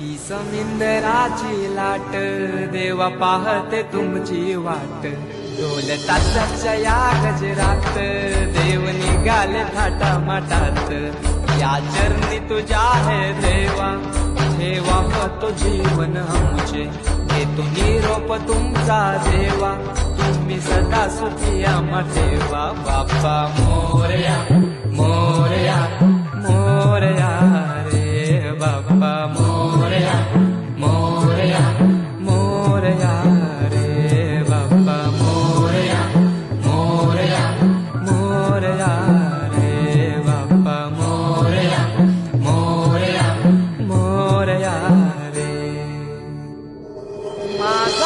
ही समिंदराची लाट देवा पाहते तुमची वाट. ढोल तासाच्या या गजरात देव निघाले थाटा माटात या चरणी तुझ्या आहे देवा ठेवा तो जीवन आमचे. घेतो निरोप तुमचा देवा तुम्ही सदा सुखी आम्हा ठेवा बाप्पा मोरया मोरया मोरया रे बाप्पा मोरया. 妈